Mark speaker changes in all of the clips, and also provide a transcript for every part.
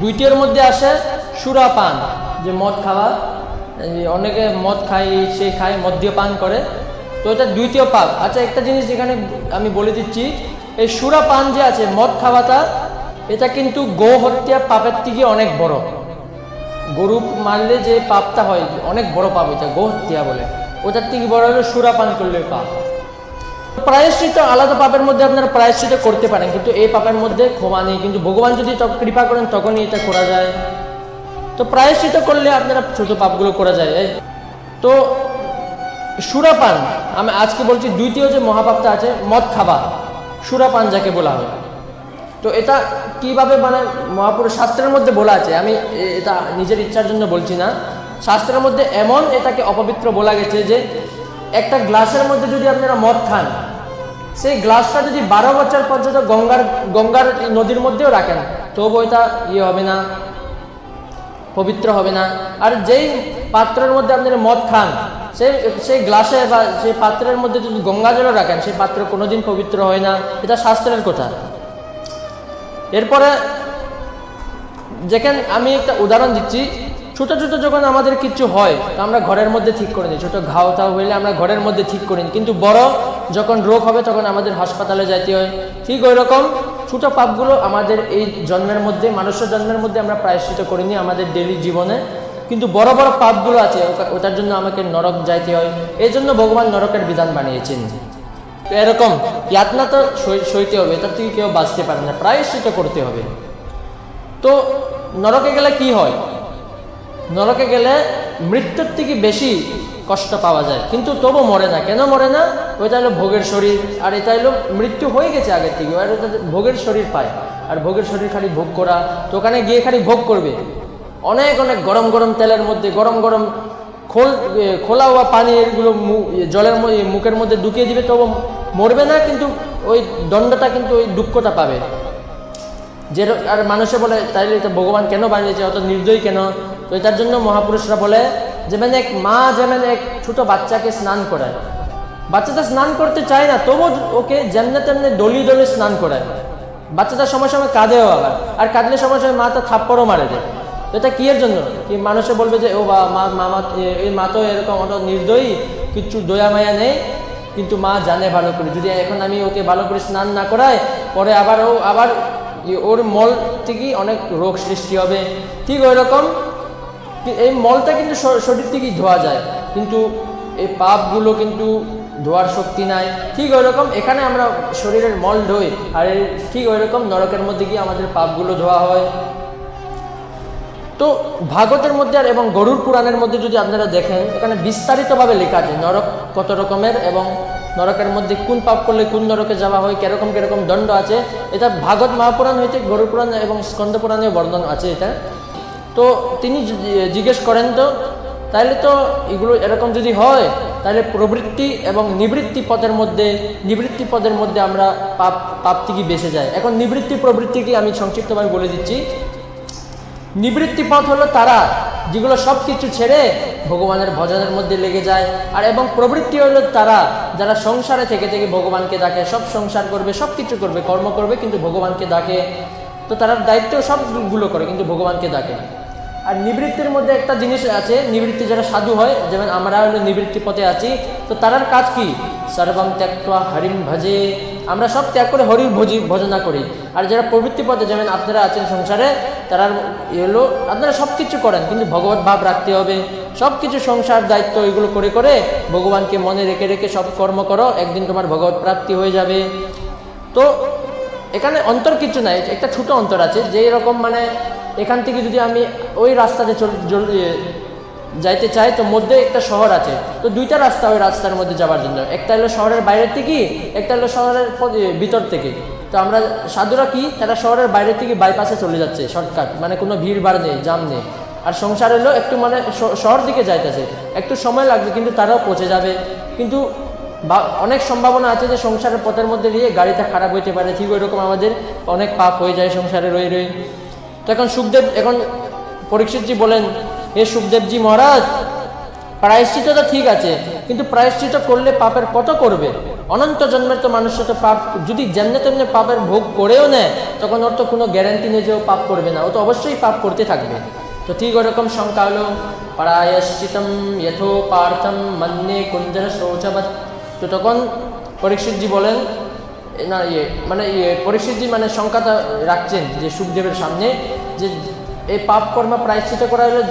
Speaker 1: দুইটির মধ্যে আসে সুরাপান, যে মদ খাওয়া। অনেকে মদ খায়, সে খায় মদ্যপান করে। তো এটা দ্বিতীয় পাপ। আচ্ছা একটা জিনিস যেখানে আমি বলে দিচ্ছি, এই সুরাপান যে আছে, মদ খাওয়াটা, এটা কিন্তু গো হত্যা পাপের থেকে অনেক বড়। গরু মারলে যে পাপটা হয়, অনেক বড় পাপ এটা, গো হত্যা বলে। ওটার থেকে বড় হলো সুরাপান করলে পাপ। প্রায়শ্চিত আলাদা পাপের মধ্যে আপনারা প্রায়শ্চিত করতে পারেন, কিন্তু এই পাপের মধ্যে ক্ষমা নেই। কিন্তু ভগবান যদি কৃপা করেন, তখনই এটা করা যায়। তো প্রায়শ্চিত করলে আপনারা ছোট পাপগুলো করা যায়। তো সুরাপান, আমি আজকে বলছি দ্বিতীয় যে মহাপাপটা আছে, মদ খাবা সুরাপান যাকে বলা হয়। তো এটা কীভাবে মানে মহাপুরুষ শাস্ত্রের মধ্যে বলা আছে? আমি এটা নিজের ইচ্ছার জন্য বলছি না। শাস্ত্রের মধ্যে এমন এটাকে অপবিত্র বলা গেছে যে একটা গ্লাসের মধ্যে যদি আপনারা মদ খান সেই গ্লাসটা যদি বারো বছর পর্যন্ত গঙ্গার গঙ্গার নদীর মধ্যেও রাখেন তবু এটা ইয়ে হবে না, পবিত্র হবে না। আর যেই পাত্রের মধ্যে আপনারা মদ খান, সেই সেই গ্লাসে বা সেই পাত্রের মধ্যে যদি গঙ্গা জলও রাখেন, সেই পাত্র কোনোদিন পবিত্র হয় না, এটা শাস্ত্রের কথা। এরপরে যেখানে আমি একটা উদাহরণ দিচ্ছি, ছোট ছোট যখন আমাদের কিছু হয়, তো আমরা ঘরের মধ্যে ঠিক করে নিই। ছোটো ঘাও টাও হইলে আমরা ঘরের মধ্যে ঠিক করে নিই। কিন্তু বড় যখন রোগ হবে তখন আমাদের হাসপাতালে যাইতে হয়। ঠিক ওই রকম ছোট পাপগুলো আমাদের এই জন্মের মধ্যে, মানুষের জন্মের মধ্যে আমরা প্রায়শ্চিত করিনি আমাদের ডেলি জীবনে। কিন্তু বড় বড় পাপগুলো আছে ওটার জন্য আমাকে নরক যাইতে হয়। এই জন্য ভগবান নরকের বিধান বানিয়েছেন। তো এরকম ইয়াতনা তো সইতে হবে, এটার থেকে কেউ বাঁচতে পারে না প্রায়শ্চিত করতে হবে। তো নরকে গেলে কি হয়? নরকে গেলে মৃত্যুর থেকে বেশি কষ্ট পাওয়া যায়। কিন্তু তবু মরে না। কেন মরে না? ওইটা হলো ভোগের শরীর। আর এটা হলো মৃত্যু হয়ে গেছে আগের থেকে। আর ওটা ভোগের শরীর পায়। আর ভোগের শরীর খালি ভোগ করা। তো ওখানে গিয়ে খালি ভোগ করবে। অনেক অনেক গরম গরম তেলের মধ্যে, গরম গরম খোল খোলা হওয়া পানি এগুলো জলের মুখের মধ্যে ঢুকিয়ে দিবে, তবু মরবে না, কিন্তু ওই দণ্ডটা কিন্তু ওই দুঃখটা পাবে। যে আর মানুষে বলে, তাইলে এটা ভগবান কেন বানিয়েছে? অত নির্দয়ী কেন? তো এটার জন্য মহাপুরুষরা বলে যে মানে এক মা যেমন এক ছোট বাচ্চাকে স্নান করায়। বাচ্চাটা স্নান করতে চায় না তবু ওকে যেমনে তেমনি দলি দলি স্নান করায়। বাচ্চাটা সময় সময় কাঁদেও আবার, আর কাঁদলে সময় সময় মা তো থাপ্পড়ও মারে দেয়। এটা কি এর জন্য? কি মানুষে বলবে যে, ও বা, মা, মামা এই মা তো এরকম অত নির্দয়ী, কিচ্ছু দয়া মায়া নেই। কিন্তু মা জানে ভালো করে, যদি এখন আমি ওকে ভালো করে স্নান না করাই, পরে আবার ও, আবার ওর মল থেকেই অনেক রোগ সৃষ্টি হবে। ঠিক ওই রকম এই মলটা কিন্তু শরীর থেকেই ধোয়া যায়। কিন্তু এই পাপগুলো কিন্তু ধোয়ার শক্তি নাই। ঠিক ওই রকম এখানে আমরা শরীরের মল ধোই, আর ঠিক ওই রকম নরকের মধ্যে গিয়ে আমাদের পাপগুলো ধোয়া হয়। তো ভাগবতের মধ্যে আর এবং গরুর পুরাণের মধ্যে যদি আপনারা দেখেন, এখানে বিস্তারিতভাবে লেখা আছে, নরক কত রকমের এবং নরকের মধ্যে কোন পাপ করলে কোন নরকে যাওয়া হয়, কীরকম কীরকম দণ্ড আছে, এটা ভাগবত মহাপুরাণ হইতে গরুর পুরাণ এবং স্কন্দ পুরাণে বর্ণন আছে এটা। তো তিনি জিজ্ঞেস করেন তো তাহলে তো এগুলো এরকম যদি হয় তাহলে প্রবৃত্তি এবং নিবৃত্তি পদের মধ্যে, নিবৃত্তি পদের মধ্যে আমরা পাপ পাপ থেকে বেঁচে যাই। এখন নিবৃত্তি প্রবৃত্তিকে আমি সংক্ষিপ্তভাবে বলে দিচ্ছি। নিবৃত্তি পথ হলো তারা যেগুলো সব কিছু ছেড়ে ভগবানের ভজনের মধ্যে লেগে যায়, আর এবং প্রবৃত্তি হলো তারা যারা সংসারে থেকে থেকে ভগবানকে ডাকে, সব সংসার করবে সব কিছু করবে, কর্ম করবে, কিন্তু ভগবানকে ডাকে। তো তারা দায়িত্ব সবগুলো করে, কিন্তু ভগবানকে ডাকে আর নিবৃত্তির মধ্যে একটা জিনিস আছে, নিবৃত্তি যারা সাধু হয়, যেমন আমরা হলো নিবৃত্তি পথে আছি, তো তারার কাজ কি? সর্বম ত্যাক্তা হরিম ভজে। আমরা সব ত্যাগ করে হরির ভজি ভজনা করি। আর যারা প্রবৃত্তি পথে, যেমন আপনারা আছেন সংসারে তারা এলো আপনারা সব কিছু করেন, কিন্তু ভগবত ভাব রাখতে হবে। সব কিছু সংসার দায়িত্ব এগুলো করে করে ভগবানকে মনে রেখে রেখে সব কর্ম করো, একদিন তোমার ভগবত প্রাপ্তি হয়ে যাবে। তো এখানে অন্তর কিছু নাই, একটা ছোট অন্তর আছে, যেই রকম মানে এখান থেকে যদি আমি ওই রাস্তাতে যাইতে চাই, তো মধ্যে একটা শহর আছে। তো দুইটা রাস্তা ওই রাস্তার মধ্যে যাওয়ার জন্য। একটা হলো শহরের বাইরের থেকে, একটা হলো শহরের ভিতর থেকে। তো আমরা সাধুরা কি? তারা শহরের বাইরে থেকে বাইপাসে চলে যাচ্ছে শর্টকাট মানে কোনো ভিড় ভাড় নেই জাম নেই। আর সংসার হলো একটু মানে শহর দিকে যাইতেছে। একটু সময় লাগবে, কিন্তু তারাও পৌঁছে যাবে। কিন্তু বা, অনেক সম্ভাবনা আছে যে সংসারের পথের মধ্যে দিয়ে গাড়িটা খারাপ হইতে পারে। ঠিক ওই রকম আমাদের অনেক পাপ হয়ে যায় সংসারে রয়ে রয়ে। তো এখন সুখদেব, এখন পরীক্ষিতজি বলেন, হে সুখদেবজি মহারাজ প্রায়শ্চিত তো ঠিক আছে, কিন্তু প্রায়শ্চিত করলে পাপের কত করবে? অনন্ত জন্মের তো মানুষের তো পাপ, যদি যেমনে তেমনি পাপের ভোগ করেও নেয়, তখন ওর তো কোনো গ্যারান্টি নেই যে ও পাপ করবে না। ও তো অবশ্যই পাপ করতে থাকবে। তো ঠিক ওরকম সংখ্যা হলো প্রায়শ্চিতম যথো পার্থম মন্যে কুঞ্জর শৌচবৎ তো তখন পরীক্ষিতজি বলেন না ইয়ে মানে ইয়ে পরীক্ষিতজি মানে সংখ্যাটা রাখছেন যে সুখদেবের সামনে, যে এই পাপ কর্ম প্রায়শ্চিত করা হলো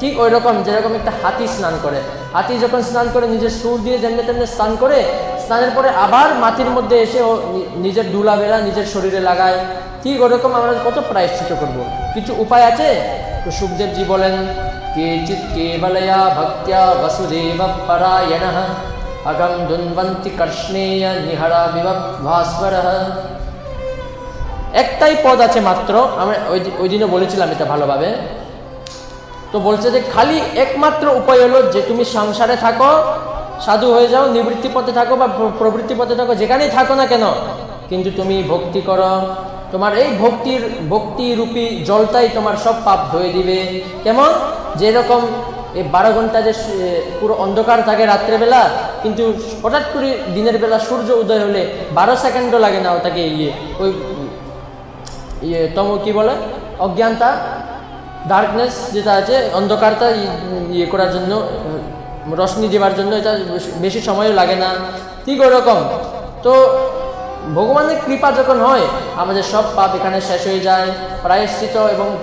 Speaker 1: ঠিক ওই রকম যেরকম একটা হাতি স্নান করে। হাতি যখন স্নান করে, নিজের সুর দিয়ে যেমনি তেমনি স্নান করে, স্নানের পরে আবার মাটির মধ্যে এসে ও নিজের ডুলা বেড়া নিজের শরীরে লাগায়। ঠিক ওরকম আমরা কত প্রায়শ্চিত করব। কিছু উপায় আছে? তো সুখদেবজি বলেন, কেচিৎ কেবলয়া ভক্ত্যা বসুদেব পরায়ণ অগম দুন্বন্তি কর্ষ্ণেয় নিহরা বিভ ভাস্বর একটাই পদ আছে মাত্র। আমি ওই দিনও বলেছিলাম এটা ভালোভাবে। তো বলছে যে খালি একমাত্র উপায় হলো যে তুমি সংসারে থাকো, সাধু হয়ে যাও, নিবৃত্তি পথে থাকো বা প্র- প্রবৃত্তি পথে থাকো, যেখানেই থাকো না কেন, কিন্তু তুমি ভক্তি করো। তোমার এই ভক্তির ভক্তিরূপী জলটাই তোমার সব পাপ ধুয়ে দিবে। কেমন? যেরকম এই বারো ঘণ্টা যে পুরো অন্ধকার থাকে রাত্রেবেলা, কিন্তু হঠাৎ করে দিনের বেলা সূর্য উদয় হলে বারো সেকেন্ডও লাগে না ওটাকে ইয়ে ওই ইয়ে তম কি বলে? অজ্ঞানতা ডার্কনেস যেটা আছে অন্ধকারটা ইয়ে করার জন্য রশ্মি দেওয়ার জন্য এটা বেশি- সময়ও লাগে না। ঠিক ওরকম। তো ভগবানের কৃপা যখন হয়, আমাদের সব পাপ এখানে শেষ হয়ে যায়, প্রায়শ্চিত এবং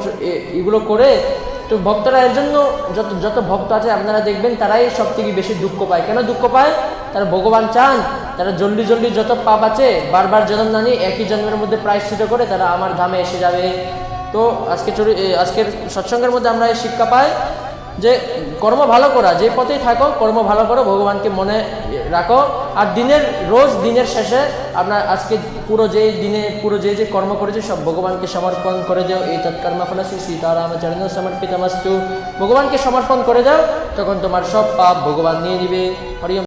Speaker 1: এগুলো করে তো ভক্তরা এর জন্য যত যত ভক্ত আছে আপনারা দেখবেন, তারাই সব থেকে বেশি দুঃখ পায়। কেন দুঃখ পায়? তারা ভগবান চান, তারা জলদি জলদি যত পাপ আছে, বারবার জন্ম না নিয়ে একই জন্মের মধ্যে প্রায়শ্চিত করে তারা আমার ধামে এসে যাবে। তো আজকে চরি- আজকের সৎসঙ্গের মধ্যে আমরা এই শিক্ষা পাই। যে কর্ম ভালো করা, যে পথেই থাকো, কর্ম ভালো করো, ভগবানকে মনে রাখো। আর দিনের, রোজ দিনের শেষে আপনার আজকে পুরো যে দিনে, পুরো যে যে কর্ম করেছে, সব ভগবানকে সমর্পণ করে দাও। এই তৎকর্মা ফলে শ্রী সীতারামচরণ সমর্পিত মাস্তু ভগবানকে সমর্পণ করে দাও, তখন তোমার সব পাপ ভগবান নিয়ে নিবে। হরি ওম।